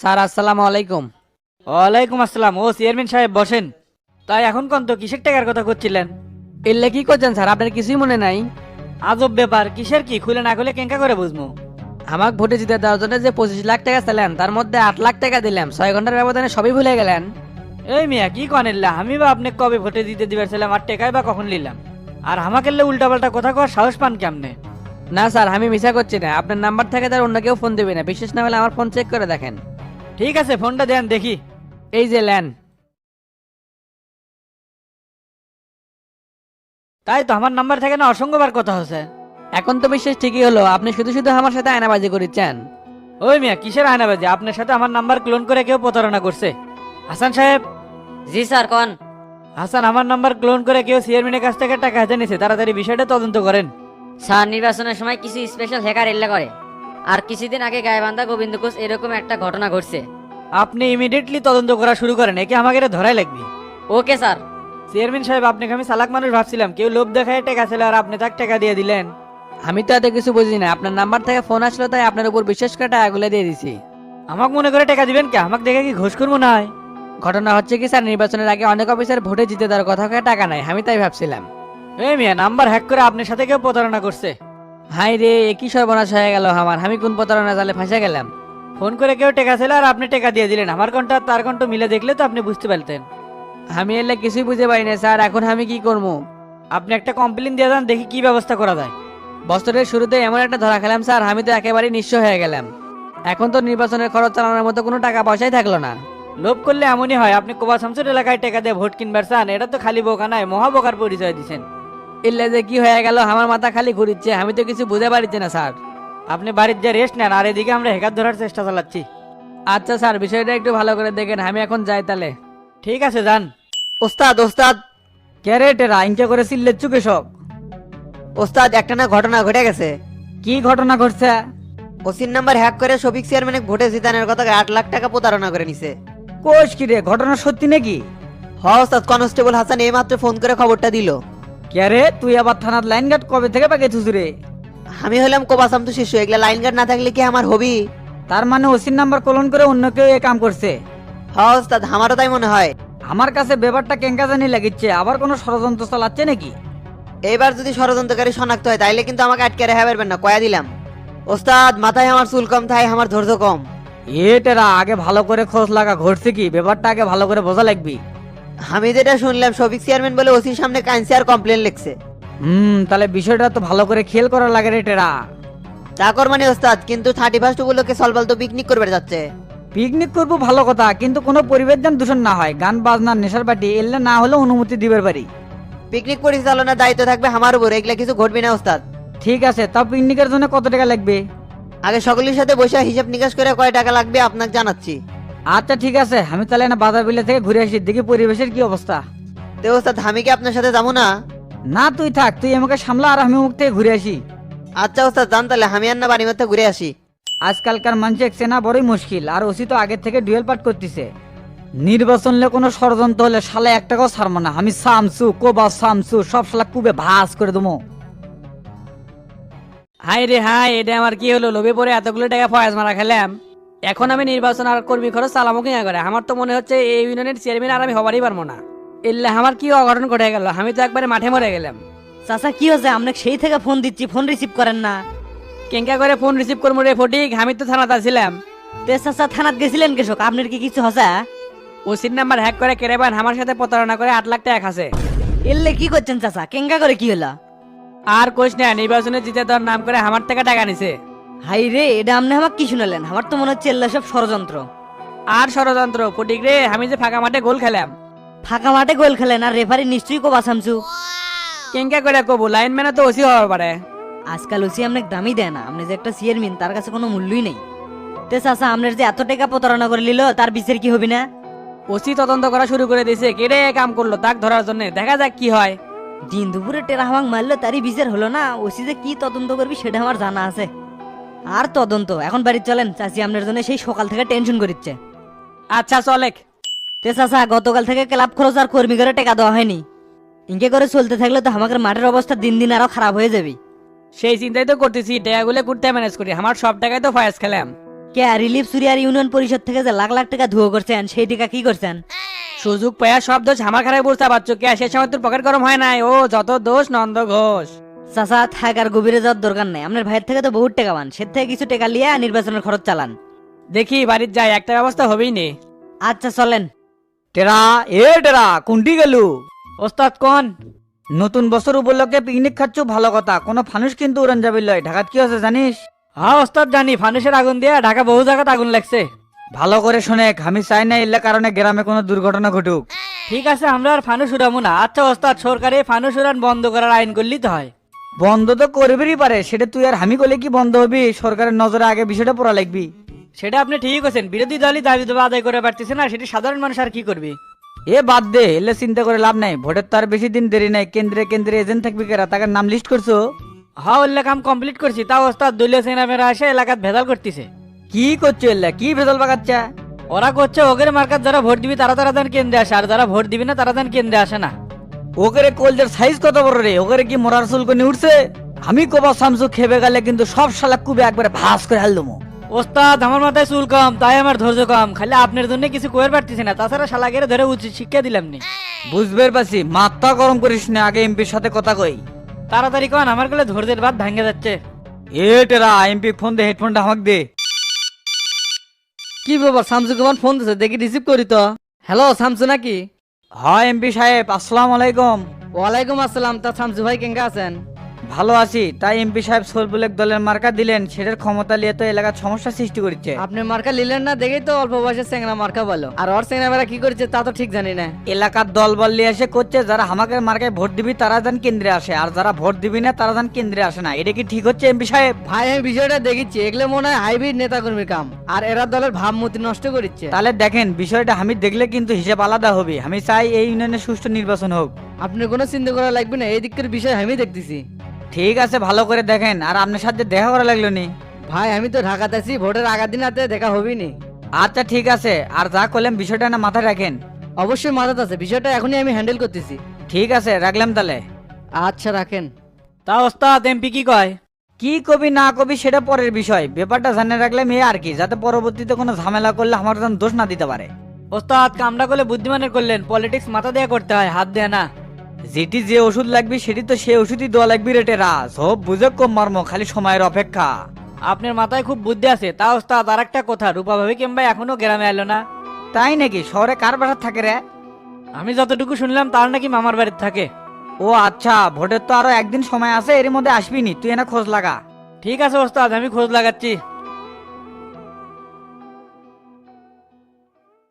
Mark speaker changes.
Speaker 1: Sir আসসালামু আলাইকুম।
Speaker 2: ওয়ালাইকুম আসসালাম। ও চেয়ারম্যান সাহেব বসেন। তাই এখন কোন তো কিসের টাকার কথা করছিলেন?
Speaker 1: এলে কি করছেন স্যার? আপনার কিছুই মনে নাই।
Speaker 2: আজব ব্যাপার কিসের কি? খুলে না খুলে কেঙ্কা করে বুঝব
Speaker 1: আমাকে ভোটে জিতে দেওয়ার জন্য যে পঁচিশ লাখ টাকা ছিলেন তার মধ্যে আট লাখ টাকা দিলাম। ছয় ঘণ্টার ব্যবধানে সবই ভুলে গেলেন।
Speaker 2: এই মিয়া কি কনেল্লা আমি বা আপনি কবে ভোটে দিতে দিবার ছিলাম আর টেকাই বা কখন নিলাম? আর আমাকে উল্টা পাল্টা কথা কওয়ার সাহস পান কেমনে?
Speaker 1: না স্যার আমি মিশা করছি না। আপনার নাম্বার থেকে তার অন্য কেউ ফোন দেবে না। বিশেষ না হলে আমার ফোন চেক করে দেখেন।
Speaker 2: ঠিক আছে ফোনটা দেন দেখি।
Speaker 1: এই যে ল্যান।
Speaker 2: তাই তো আমার নাম্বার থেকে না অসংখ্যবার কথা হচ্ছে
Speaker 1: এখন তো বিশ্বাস ঠিকই হলো আপনি শুধু শুধু আমার সাথে আয়নাবাজি করেছেন
Speaker 2: ওই মিয়া কিসের আয়নাবাজি? আপনার সাথে আমার নাম্বার ক্লোন করে কেউ প্রতারণা করছে। হাসান সাহেব।
Speaker 3: জি স্যার কন?
Speaker 2: হাসান আমার নাম্বার ক্লোন করে কেউ চেয়ারম্যানের কাছ থেকে টাকা হাতে নিছে তাড়াতাড়ি বিষয়টা তদন্ত করেন।
Speaker 3: স্যার নির্বাচনের সময় কিছু স্পেশাল হ্যাকার এল্লা করে। আর কিছুদিন আগে গায়েবান্ধা গোবিন্দ ঘোষ এরকম একটা ঘটনা ঘটছে।
Speaker 2: আপনি ইমিডিয়েটলি তদন্ত করা শুরু করেন একে আমাকে এটা ধরাই লাগবে।
Speaker 3: Okay sir.
Speaker 2: চেয়ারম্যান সাহেব আপনাকে আমি সালাক মানুষ ভাবছিলাম কেউ লোভ দেখায় টাকা ছিল আর আপনি তাকে টাকা দিয়ে দিলেন।
Speaker 1: আমি তো এত কিছু বুঝি না আপনার নাম্বার থেকে ফোন আসলো তাই আপনার উপর বিশ্বাস করে টাকাগুলো দিয়ে দিছি।
Speaker 2: আমাকে মনে করে টাকা দিবেন কে? আমাকে দেখে কি ঘুষ করব না হয়?
Speaker 1: ঘটনা হচ্ছে কি স্যার নির্বাচনের আগে অনেক অফিসার ভোটে জিতে দেওয়ার কথা কয়ে টাকা নাই আমি তাই ভাবছিলাম।
Speaker 2: এই মিয়া নাম্বার হ্যাক করে আপনার সাথে কেউ প্রতারণা করছে।
Speaker 1: হাই রে একই সর্বনাশ হয়ে গেল আমার। আমি কোন প্রতারণা জালে ফাঁসে গেলাম?
Speaker 2: ফোন করে কেউ টাকা ছিল আর আপনি টাকা দিয়ে দিলেন। আমার কন্টা আর তার কণ্ঠ মিলে দেখলে তো আপনি বুঝতে পারতেন।
Speaker 1: আমি এলে কিছুই বুঝে পাই না, স্যার। এখন আমি কি করব?
Speaker 2: আপনি একটা কমপ্লেন দিয়ে দেন দেখি কি ব্যবস্থা করা যায়।
Speaker 1: বছরের শুরুতে এমন একটা ধরা খেলাম, স্যার। আমি তো একেবারেই নিঃস্ব হয়ে গেলাম। এখন তো নির্বাচনের খরচ চালানোর মতো কোনো টাকা পয়সাই থাকল না।
Speaker 2: লোভ করলে এমনই হয়, আপনি কোবা শামসুর এলাকায় টাকা দিয়ে ভোট কিনবার চান এটা তো খালি বোকা নয় মহা বোকার পরিচয় দিচ্ছেন
Speaker 1: এলে যে কি হয়ে গেল আমার মাথা খালি ঘুরিচ্ছে আমি তো কিছু বুঝে পারছি না স্যার।
Speaker 2: আপনি বাড়ির যে রেস্ট নেন আর এদিকে আমরা হেকার ধরার চেষ্টা চালাচ্ছি।
Speaker 1: আচ্ছা স্যার বিষয়টা একটু ভালো করে দেখেন আমি এখন যাই তাহলে।
Speaker 2: ঠিক আছে যান।
Speaker 4: ওস্তাদ ওস্তাদ।
Speaker 1: ক্যারেটেরা ইনকে করে সিল্লের চুকে সব।
Speaker 4: ওস্তাদ একটা না ঘটনা ঘটে গেছে।
Speaker 1: কি ঘটনা ঘটছে?
Speaker 4: ওসির নাম্বার হ্যাক করে শফিক চেয়ারম্যানে ভোটে জিতানোর কথা আট লাখ টাকা প্রতারণা করে নিছে।
Speaker 1: কোষ কি রে? ঘটনা সত্যি নাকি?
Speaker 4: হ ওস্তাদ কনস্টেবল হাসান এইমাত্র ফোন করে খবরটা দিল।
Speaker 1: ক্যারে তুই আবার থানার লাইন গার্ড কবে থেকে পাকে রে?
Speaker 4: আমি হলাম কোবাসাম তো শিশু এগুলা লাইন গার্ড না থাকলে কি আমার হবি?
Speaker 1: তার মানে ওসির নাম্বার কলন করে অন্য কেউ এ কাম করছে?
Speaker 4: হ ওস্তাদ আমারও তাই মনে হয়।
Speaker 1: আমার কাছে ব্যাপারটা কেঙ্কা জানি লাগিচ্ছে আবার কোনো ষড়যন্ত্র চালাচ্ছে নাকি?
Speaker 4: এইবার যদি ষড়যন্ত্রকারী শনাক্ত হয় তাইলে কিন্তু আমাকে আটকে রেখে পারবেন না কয়া দিলাম। ওস্তাদ মাথায় আমার চুল কম তাই আমার ধৈর্য কম।
Speaker 1: এটেরা আগে ভালো করে খোঁজ লাগা ঘটছে কি? ব্যাপারটা আগে ভালো করে বোঝা লাগবি।
Speaker 4: আমি যেটা শুনলাম শফিক চেয়ারম্যান বলে ওসির সামনে কাঁদছে আর কমপ্লেন লিখছে।
Speaker 1: হুম তাহলে বিষয়টা তো ভালো করে খেয়াল করা লাগে রে টেরা।
Speaker 4: চাকর মানে ওস্তাদ কিন্তু থার্টি ফার্স্ট গুলোকে সলবাল তো পিকনিক করবে যাচ্ছে।
Speaker 1: পিকনিক করব ভালো কথা কিন্তু কোনো পরিবেশ যেন দূষণ না হয়। গান বাজনা নেশার পার্টি এলে না হলে অনুমতি দিবার পারি।
Speaker 4: পিকনিক পরিচালনার দায়িত্ব থাকবে আমার উপর এগুলা কিছু ঘটবে না ওস্তাদ।
Speaker 1: ঠিক আছে তা পিকনিকের জন্য কত টাকা লাগবে?
Speaker 4: আগে সকলের সাথে বসে হিসাব নিকাশ করে কয় টাকা লাগবে আপনাকে জানাচ্ছি।
Speaker 1: আচ্ছা ঠিক আছে। আমি তাহলে না বাজার বিলে থেকে ঘুরে আসি। দেখি পরিবেশের কি অবস্থা।
Speaker 4: তো ওস্তাদ আমি কি আপনার সাথে যাব না?
Speaker 1: না তুই থাক। তুই আমাকে সামলা আর আমি মুখ থেকে ঘুরে আসি।
Speaker 4: আচ্ছা ওস্তাদ জান তাহলে। আমি আর না বাড়ি মধ্যে ঘুরে আসি।
Speaker 1: আজকালকার মানুষ এক চেনা বড়ই মুশকিল। আর ওসি তো আগের থেকে ডুয়েল পাট করতেছে। নির্বাচন হলে কোনো ষড়যন্ত্র হলে শালা এক টাকাও ছাড়বো না। আমি সামসু কোবা সামসু সব শালা কুবে ভাস করে দেবো। হাই রে হাই এটা আমার কি হলো? লোভে পরে এতগুলো টাকা ফয়াজ মারা খেলাম। এখন আমি নির্বাচন আর কর্মী খরচ চালামো কিনা করে? আমার তো মনে হচ্ছে এই ইউনিয়নের চেয়ারম্যান আর আমি হবারই পারব না। এলে আমার কি অঘটন ঘটে গেল? আমি তো একবারে মাঠে মরে গেলাম।
Speaker 5: চাচা কি হয়েছে? আপনাকে সেই থেকে ফোন দিচ্ছি ফোন রিসিভ করেন না।
Speaker 1: কেঙ্কা করে ফোন রিসিভ করব রে ফটিক আমি তো থানাতে ছিলাম
Speaker 5: তে চাচা থানাত গেছিলেন কেশক? আপনার কি কিছু হসা
Speaker 1: ওসির নাম্বার হ্যাক করে কেরেবান আমার সাথে প্রতারণা করে আট লাখ টাকা খাসে।
Speaker 5: এলে কি করছেন চাচা? কেঙ্গা করে কি হলো?
Speaker 1: আর কোচ না নির্বাচনে জিতে দেওয়ার নাম করে আমার থেকে টাকা নিছে।
Speaker 5: হাই রে এটা আপনি আমাকে কি শুনালেন আমার তো মনে হচ্ছে এল্লা সব ষড়যন্ত্র।
Speaker 1: আর ষড়যন্ত্র ফটিক রে আমি যে ফাঁকা মাঠে গোল খেলাম।
Speaker 5: ফাঁকা মাঠে গোল খেলেন আর রেফারি নিশ্চয়ই কোবা সামছু
Speaker 1: কেঙ্কা করে কবু লাইন ম্যানে তো ওসি হওয়ার পারে।
Speaker 5: আজকাল ওসি আপনাকে দামই দেয় না আপনি যে একটা চেয়ারম্যান তার কাছে কোনো মূল্যই নেই। তে চাচা আপনার যে এত টাকা প্রতারণা করে নিল তার বিচার কি হবে না?
Speaker 1: ওসি তদন্ত করা শুরু করে দিয়েছে কেড়ে কাম করল তাক ধরার জন্য দেখা যাক কি হয়।
Speaker 5: দিন দুপুরে টেরা হামাক মারলো তারই বিচার হলো না ওসি যে কি তদন্ত করবি সেটা আমার জানা আছে। আর তদন্ত। এখন বাড়ি চলেন চাচি আপনার জন্য সেই সকাল থেকে টেনশন করিচ্ছে।
Speaker 1: আচ্ছা চলেক।
Speaker 5: তে চাচা গতকাল থেকে ক্লাব খরচ আর কর্মী করে টাকা দেওয়া হয়নি। ইনকে করে চলতে থাকলে তো আমাদের মাঠের অবস্থা দিন দিন আরও খারাপ হয়ে যাবে।
Speaker 1: সেই চিন্তাই তো করতেছি টাকাগুলো করতে ম্যানেজ করি। আমার সব টাকায় তো ফয়াস খেলাম।
Speaker 5: কে রিলিফ সুরিয়ার ইউনিয়ন পরিষদ থেকে যে লাখ লাখ টাকা ধুয়ো করছেন সেই টাকা কি করছেন?
Speaker 2: সুযোগ পায়া সব দোষ আমার খারাপ বুঝতে পারছ কে সে সময় তোর পকেট গরম হয় নাই। ও যত দোষ নন্দ ঘোষ।
Speaker 5: চাচা থাক আর গভীরে যাওয়ার দরকার নেই। আপনার ভাইয়ের থেকে তো বহুত টাকা পান। সে থেকে কিছু টাকা লিয়ে নির্বাচনের খরচ চালান।
Speaker 2: দেখি বাড়ির যাই একটা ব্যবস্থা হবেই নে।
Speaker 5: আচ্ছা চলেন।
Speaker 6: টেরা এ টেরা কোনটি গেলু? ওস্তাদ কোন? নতুন বছর উপলক্ষে পিকনিক খাচ্ছ ভালো কথা। কোনো ফানুস কিন্তু উড়ান যাবে লয়। ঢাকাত কি আছে জানিস?
Speaker 2: হ্যাঁ ওস্তাদ জানি। ফানুসের আগুন দিয়ে ঢাকা বহু জায়গাত আগুন লাগছে।
Speaker 6: ভালো করে শোনে আমি চাই না এলে কারণে গ্রামে কোনো দুর্ঘটনা ঘটুক।
Speaker 2: ঠিক আছে আমরা আর ফানুস উড়াবো না। আচ্ছা ওস্তাদ সরকারে ফানুস উড়ান বন্ধ করার আইন করলেই তো হয়।
Speaker 6: বন্ধ তো করবেরই পারে সেটা তুই আর আমি করলে কি বন্ধ হবি? সরকারের নজরে আগে বিষয়টা পড়া লাগবি।
Speaker 2: সেটা আপনি ঠিকই করছেন বিরোধী দলই দাবি দাবা আদায় করে পারতেছে না সেটি সাধারণ মানুষ আর কি করবে?
Speaker 6: এ বাদ দে এলে চিন্তা করে লাভ নাই ভোটের তো আর বেশি দিন দেরি নাই কেন্দ্রে কেন্দ্রে এজেন্ট থাকবি কেরা তাকে নাম লিস্ট করছ?
Speaker 2: হ্যাঁ উল্লেখ কাম কমপ্লিট করছি তাও ওস্তাদ দলীয় সেনামেরা এসে এলাকাত ভেজাল করতেছে।
Speaker 6: কি করছ এলে কি ভেজাল পাকাচ্ছা?
Speaker 2: ওরা করছে ওগের মার্কাত যারা ভোট দিবি তারা তারা দেন কেন্দ্রে আসে আর যারা ভোট দিবি না তারা দেন কেন্দ্রে আসে না।
Speaker 6: ওকে কলজের সাইজ কত বড় রে? ওকে কি মরার চুলকনি উঠছে? আমি কবা সামসু খেবে গেলে কিন্তু সব শালা কুবে একবারে ভাস করে হাল দমো।
Speaker 2: ওস্তাদ আমার মাথায় চুল কম তাই আমার ধৈর্য কম। খালি আপনার জন্য কিছু কয়ের পারতেছি না তাছাড়া শালাগের ধরে উচিত শিক্ষা দিলাম নি।
Speaker 6: বুঝবে পারছি মাথা গরম করিস না আগে এমপির সাথে কথা কই।
Speaker 2: তাড়াতাড়ি কন আমারগুলো ধৈর্যের বাদ ভাঙে যাচ্ছে।
Speaker 6: এ টেরা এমপি ফোন দে হেডফোনটা আমাকে দে।
Speaker 2: কি ব্যাপার শামসু কেমন ফোন দিছে দেখি রিসিভ করি তো। হ্যালো শামসু নাকি?
Speaker 6: হয় এমপি সাহেব আসসালামু আলাইকুম।
Speaker 2: ওয়ালাইকুম আসসালাম তা শামসু ভাই কেঙ্গা আছেন?
Speaker 6: ভালো আছি। তাই এমপি সাহেব সরবুলেক দলের মার্কা দিলেন। সেটার ক্ষমতা নিয়ে তো এলাকার সমস্যা সৃষ্টি করছে।
Speaker 2: আপনি মার্কা নিলেন না দেখেই তো অল্প বয়সে সেংরা মার্কা বলো আর ওর সেংরা কি করছে তা তো ঠিক জানি না।
Speaker 6: এলাকার দল বল নিয়ে এসে করছে যারা আমাকে মার্কায় ভোট দিবি তারা যান কেন্দ্রে আসে আর যারা ভোট দিবি না তারা যান কেন্দ্রে আসে না। এটা কি ঠিক হচ্ছে এমপি সাহেব?
Speaker 2: ভাই আমি বিষয়টা দেখেছি এগুলো মনে হয় হাইব্রিড নেতাকর্মীর কাম। আর এরা দলের ভাবমূর্তি নষ্ট করিচ্ছে।
Speaker 6: তাহলে দেখেন বিষয়টা আমি দেখলে কিন্তু হিসেব আলাদা হবে। আমি চাই এই ইউনিয়নের সুষ্ঠু নির্বাচন হোক।
Speaker 2: আপনি কোনো চিন্তা করা লাগবে না। এই দিকের বিষয় আমি দেখতেছি।
Speaker 6: ঠিক আছে ভালো করে দেখেন। আর আপনার সাথে দেখা করা লাগল নি?
Speaker 2: ভাই আমি তো ঢাকাতে আছি ভোটের আগের দিন হাতে দেখা হবি নি
Speaker 6: আচ্ছা ঠিক আছে। আর যা করলেন বিষয়টা না মাথায় রাখেন।
Speaker 2: অবশ্যই মাথাতে আছে বিষয়টা এখনই আমি হ্যান্ডেল করতেছি।
Speaker 6: ঠিক আছে রাখলাম তাহলে।
Speaker 2: আচ্ছা রাখেন। তা ওস্তাদ এমপি কি কয়?
Speaker 6: কি কবি না কবি সেটা পরের বিষয়। ব্যাপারটা জানে রাখলাম এ আর কি যাতে পরবর্তীতে কোনো ঝামেলা করলে আমার যেন দোষ না দিতে পারে।
Speaker 2: ওস্তাদ কামটা করলে বুদ্ধিমানের করলেন পলিটিক্স মাথা দেয়া করতে হয় হাত দেয়া না।
Speaker 6: যেটি যে ওষুধ লাগবে সেটি তো সে ওষুধই দেওয়া লাগবে রেটে রেটেরা সব বুঝে কম মর্ম খালি সময়ের অপেক্ষা।
Speaker 2: আপনার মাথায় খুব বুদ্ধি আছে। তা ওস্তাদ আর একটা কথা রূপা ভাবি কিংবা এখনও গ্রামে এলো না।
Speaker 6: তাই নাকি? শহরে কার বাসা থাকে রে?
Speaker 2: আমি যতটুকু শুনলাম তার নাকি মামার বাড়িতে থাকে।
Speaker 6: ও আচ্ছা ভোটের তো আরও একদিন সময় আছে এর মধ্যে আসবি নি। তুই এনে খোঁজ লাগা।
Speaker 2: ঠিক আছে ওস্তাদ আমি খোঁজ লাগাচ্ছি।